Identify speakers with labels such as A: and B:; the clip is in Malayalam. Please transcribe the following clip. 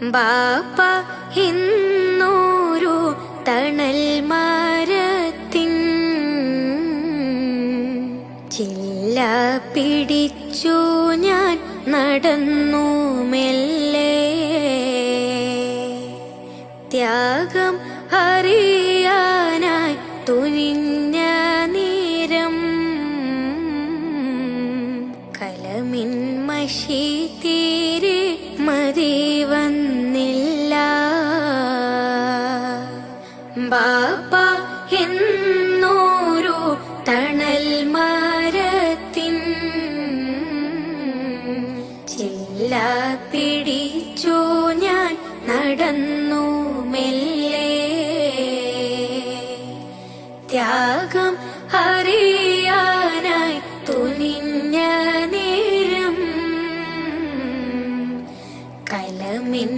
A: ബാപ്പ ഇന്നൂരു തണൽ മരത്തിൻ ചില്ല പിടിച്ചു ഞാൻ നടന്നു മെല്ലെ. ത്യാഗം അറിയാനായി തുനിഞ്ഞ നേരം കലമിൻ മഷി തീരെ ബാപ്പ എന്നോരു തണൽ മരത്തിൻ ചില്ല പിടിച്ചു ഞാൻ നടന്നു മെല്ലെ. ത്യാഗം അറിയാനായി തുനിഞ്ഞ നേരം കലമിൻ